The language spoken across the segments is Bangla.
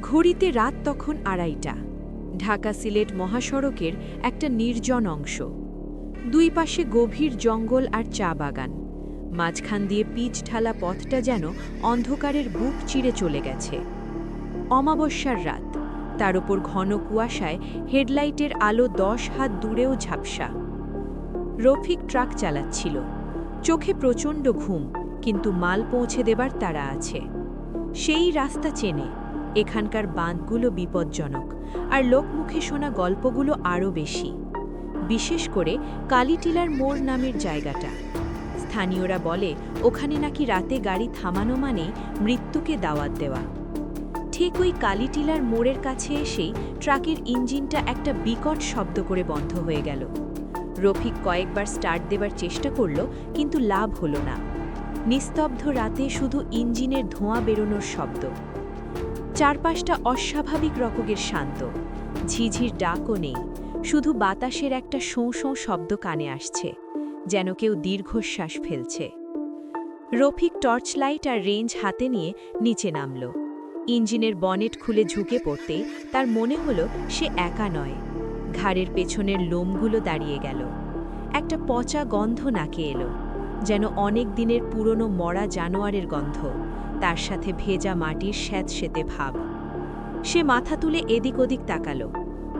ঘড়িতে রাত তখন আড়াইটা। ঢাকা সিলেট মহাসড়কের একটা নির্জন অংশ। দুই পাশে গভীর জঙ্গল আর চা বাগান। মাঝখান দিয়ে পিচ ঢালা পথটা যেন অন্ধকারের বুক চিরে চলে গেছে। অমাবস্যার রাত। তার ওপর ঘন কুয়াশায় হেডলাইটের আলো দশ হাত দূরেও ঝাপসা। রফিক ট্রাক চালাচ্ছিল। চোখে প্রচণ্ড ঘুম, কিন্তু মাল পৌঁছে দেবার তারা আছে। সেই রাস্তা চেনে। এখানকার বাঁধগুলো বিপজ্জনক, আর লোকমুখে শোনা গল্পগুলো আরও বেশি। বিশেষ করে কালীটিলার মোড় নামের জায়গাটা। স্থানীয়রা বলে, ওখানে নাকি রাতে গাড়ি থামানো মানে মৃত্যুকে দাওয়াত দেওয়া। ঠিক ওই কালীটিলার মোড়ের কাছে এসেই ট্রাকের ইঞ্জিনটা একটা বিকট শব্দ করে বন্ধ হয়ে গেল। রফিক কয়েকবার স্টার্ট দেবার চেষ্টা করল, কিন্তু লাভ হলো না। নিস্তব্ধ রাতে শুধু ইঞ্জিনের ধোঁয়া বেরোনোর শব্দ। চারপাশটা অস্বাভাবিক রকমের শান্ত। ঝিঝির ডাকও নেই, শুধু বাতাসের একটা শোঁ শোঁ শব্দ কানে আসছে, যেন কেউ দীর্ঘশ্বাস ফেলছে। রফিক টর্চ লাইট আর রেঞ্জ হাতে নিয়ে নিচে নামল। ইঞ্জিনের বনেট খুলে ঝুঁকে পড়তেই তার মনে হলো সে একা নয়। ঘাড়ের পেছনের লোমগুলো দাঁড়িয়ে গেল। একটা পচা গন্ধ নাকে এলো, যেন অনেক দিনের পুরনো মরা জানোয়ারের গন্ধ তার সাথে ভেজা মাটির স্যাঁতসেতে ভাব। সে মাথা তুলে এদিক ওদিক তাকালো।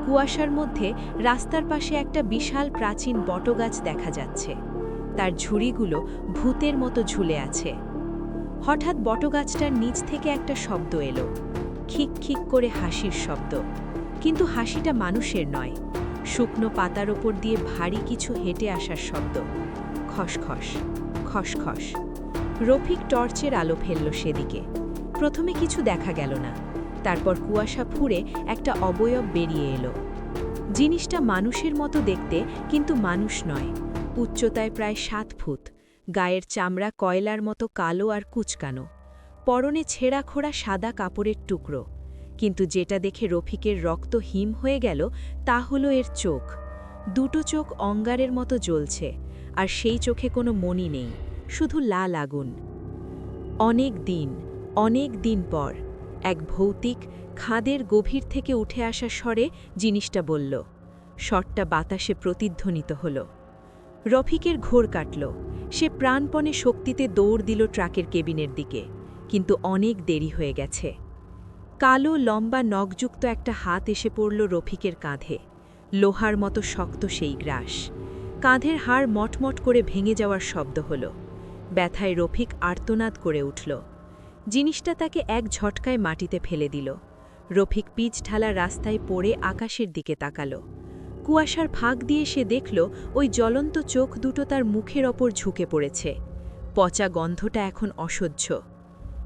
কুয়াশার মধ্যে রাস্তার পাশে একটা বিশাল প্রাচীন বটগাছ দেখা যাচ্ছে। তার ঝুড়িগুলো ভূতের মতো ঝুলে আছে। হঠাৎ বটগাছটার নিচ থেকে একটা শব্দ এলো। খিক খিক করে হাসির শব্দ। কিন্তু হাসিটা মানুষের নয়। শুকনো পাতার ওপর দিয়ে ভারী কিছু হেঁটে আসার শব্দ। খসখস খসখস। রফিক টর্চের আলো ফেলল সেদিকে। প্রথমে কিছু দেখা গেল না। তারপর কুয়াশা ফুঁড়ে একটা অবয়ব বেরিয়ে এলো। জিনিসটা মানুষের মতো দেখতে কিন্তু মানুষ নয়। উচ্চতায় প্রায় সাত ফুট। গায়ের চামড়া কয়লার মতো কালো আর কুচকানো। পরনে ছেঁড়া খোড়া সাদা কাপড়ের টুকরো। কিন্তু যেটা দেখে রফিকের রক্ত হিম হয়ে গেল, তা হলো এর চোখ। দুটো চোখ অঙ্গারের মতো জ্বলছে, আর সেই চোখে কোনো মনি নেই। শুধু লাল আগুন অনেক দিন অনেক দিন পর এক ভৌতিক খাদের গভীর থেকে উঠে আসা স্বরে জিনিসটা বলল। স্বরটা বাতাসে প্রতিধ্বনিত হল। রফিকের ঘোর কাটল। সে প্রাণপণে শক্তিতে দৌড় দিল ট্রাকের কেবিনের দিকে, কিন্তু অনেক দেরি হয়ে গেছে। কালো, লম্বা, নখযুক্ত একটা হাত এসে পড়ল রফিকের কাঁধে। লোহার মতো শক্ত সেই গ্রাস। কাঁধের হাড় মটমট করে ভেঙে যাওয়ার শব্দ হল। ব্যথায় রফিক আর্তনাদ করে উঠল। জিনিসটা তাকে এক ঝটকায় মাটিতে ফেলে দিল। রফিক পিচ ঢালা রাস্তায় পড়ে আকাশের দিকে তাকালো। কুয়াশার ফাঁক দিয়ে সে দেখল, ওই জ্বলন্ত চোখ দুটো তার মুখের ওপর ঝুঁকে পড়েছে। পচা গন্ধটা এখন অসহ্য।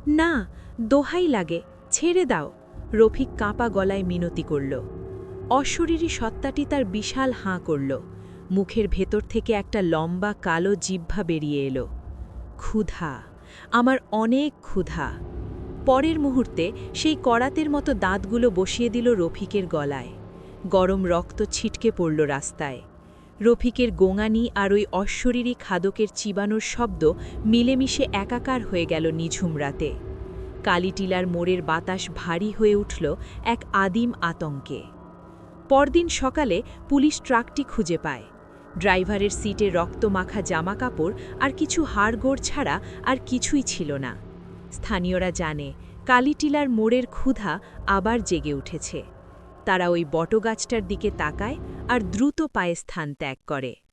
না, দোহাই লাগে, ছেড়ে দাও, রফিক কাঁপা গলায় মিনতি করল। অশরীরী সত্তাটি তার বিশাল হাঁ করল। মুখের ভেতর থেকে একটা লম্বা কালো জিহ্বা বেরিয়ে এলো। ক্ষুধা, আমার অনেক ক্ষুধা। পরের মুহূর্তে সেই করাতের মতো দাঁতগুলো বসিয়ে দিল রফিকের গলায়। গরম রক্ত ছিটকে পড়ল রাস্তায়। রফিকের গোঙানি আর ওই অশ্বরীরী খাদকের চিবানোর শব্দ মিলেমিশে একাকার হয়ে গেল নিঝুম রাতে। কালীটিলার মোড়ের বাতাস ভারী হয়ে উঠল এক আদিম আতঙ্কে। পরদিন সকালে পুলিশ ট্রাকটি খুঁজে পায়। ড্রাইভারের সিটে রক্তমাখা জামা কাপড় আর কিছু হাড়গোড় ছাড়া আর কিছুই ছিল না। স্থানীয়রা জানে, কালীটিলার মোড়ের ক্ষুধা আবার জেগে উঠেছে। তারা ওই বটগাছটার দিকে তাকায় আর দ্রুত পায়ে স্থান ত্যাগ করে।